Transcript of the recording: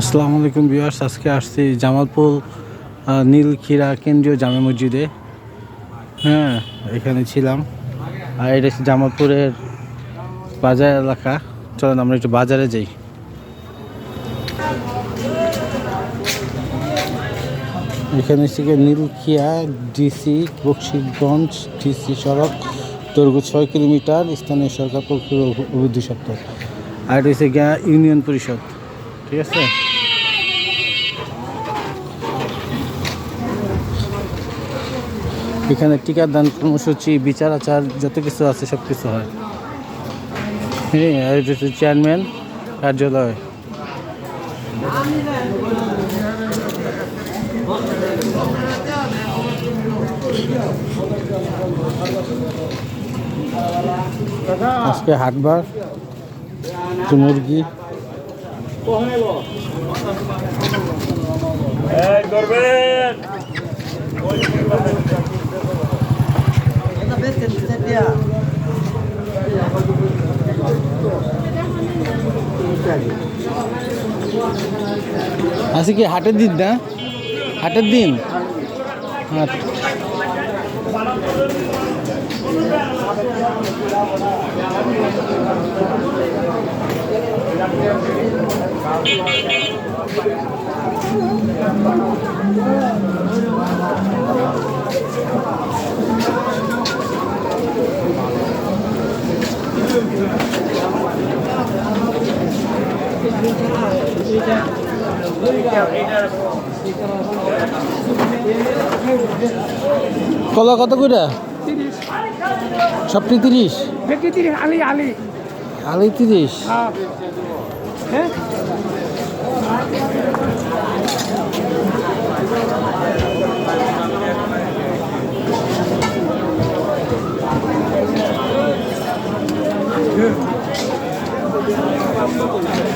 আসসালামু আলাইকুম বিয়ার্স আজকে আসছি জামালপুর নীলক্ষীরা কেন্দ্রীয় জামে মসজিদে। হ্যাঁ এখানে ছিলাম। আর এটা হচ্ছে জামালপুরের বাজার এলাকা। চলেন আমরা একটু বাজারে যাই। এখানে গিয়ে নীলখিয়া ডিসি বক্সিগঞ্জ ডিসি সড়ক, দৈর্ঘ্য ছয় কিলোমিটার, স্থানীয় সরকার প্রক্রিয়া অভিবৃদ্ধি সপ্তাহ আর এটা হচ্ছে গিয়া ইউনিয়ন পরিষদ। ঠিক আছে? এখানে টিকাদান কর্মসূচি, বিচার, আচার, যত কিছু আছে সব কিছু হয়। হ্যাঁ আর এটা হচ্ছে চেয়ারম্যান, কার্যালয়। আজকে হাটবার মুরগি। আজকে কি হাটের দিন না? হাটের দিন? হাট কলা কত করে সবটি তিরিশ আলি আলি। আলি তিরিশ? হ্যাঁ।